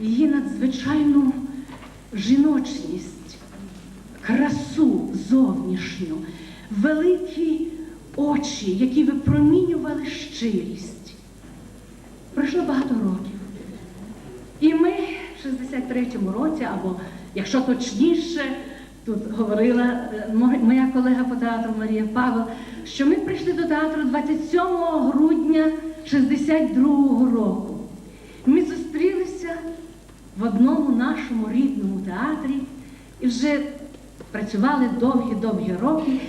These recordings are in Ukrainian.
її надзвичайну жіночність, красу зовнішню, великі очі, які випромінювали щирість. Пройшло багато років. І ми в 63-му році, або якщо точніше, тут говорила е, моя колега по театру Марія Павел, що ми прийшли до театру 27 грудня 62-го року. В одному нашому рідному театрі і вже працювали довгі-довгі роки.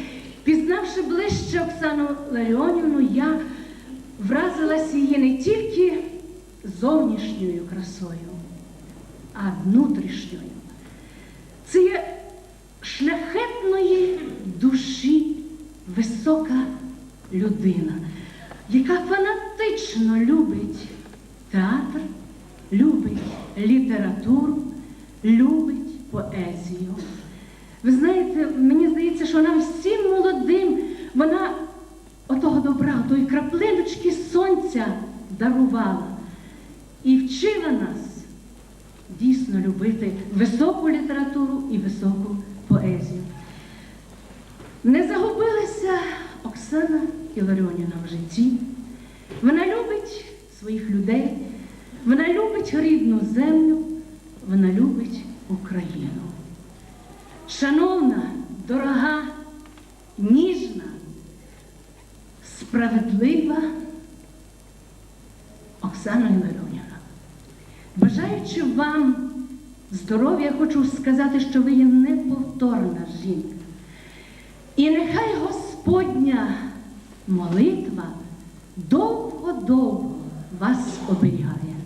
Пізнавши ближче Оксану Ларіонівну, я вразилася її не тільки зовнішньою красою, а внутрішньою. Це є шляхетної душі висока людина, яка фанатично любить театр, любить літературу, любить поезію. Ви знаєте, мені здається, що нам всім молодим вона отого добра, тої краплиночки сонця дарувала і вчила нас дійсно любити високу літературу і високу поезію. Не загубилася Оксана Іларіонівна в житті. Вона любить своїх людей, вона любить рідну землю, вона любить Україну. Шановна, дорога, ніжна, справедлива Оксана Іларіонівна. Бажаючи вам здоров'я, хочу сказати, що ви є неповторна жінка. І нехай Господня молитва довго-довго вас оберігає.